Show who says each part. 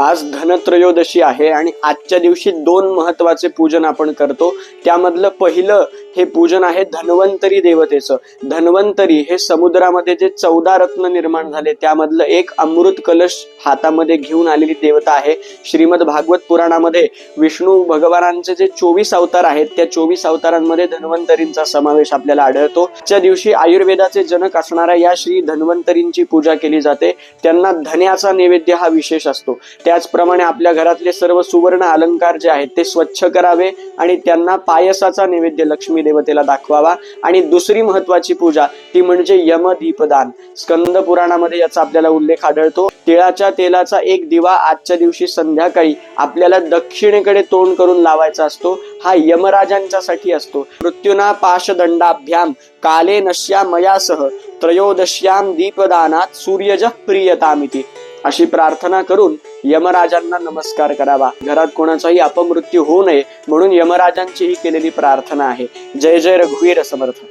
Speaker 1: आज धनत्रयोदशी आहे आणि आजच्या दिवशी दोन महत्त्वाचे पूजन आपण करतो. त्यामधलं पहिलं हे पूजन आहे धन्वंतरी देवतेचं. धन्वंतरी हे समुद्रामध्ये जे चौदा रत्न निर्माण झाले त्यामधलं एक अमृत कलश हातामध्ये घेऊन आलेली देवता आहे. श्रीमद भागवत पुराणामध्ये विष्णू भगवानांचे जे चोवीस अवतार आहेत त्या चोवीस अवतारांमध्ये धन्वंतरींचा समावेश आपल्याला आढळतो. त्या दिवशी आयुर्वेदाचे जनक असणाऱ्या या श्री धन्वंतरींची पूजा केली जाते त्यांना धन्याचा नैवेद्य हा विशेष असतो. त्याचप्रमाणे आपल्या घरातले सर्व सुवर्ण अलंकार जे आहेत ते स्वच्छ करावे आणि त्यांना पायसाचा नैवेद्य लक्ष्मी देवतेला दाखवावा. आणि दुसरी महत्वाची पूजा ती म्हणजे यमदीपदान. स्कंद पुराणामध्ये याचा आपल्याला उल्लेख आढळतो. तिळाच्या तेलाचा एक दिवा आजच्या दिवशी संध्याकाळी आपल्याला दक्षिणेकडे तोंड करून लावायचा असतो. हा यमराजांच्या साठी असतो. मृत्यूना पाशदंडाभ्याम काले नश्या मयासह त्रयोदश्याम दीपदानात सूर्यज प्रियतामिती. अशी प्रार्थना करून यमराजांना नमस्कार करावा. घरात कोणाचाही अपमृत्यू होऊ नये म्हणून यमराजांची ही केलेली प्रार्थना आहे. जय जय रघुवीर समर्थ.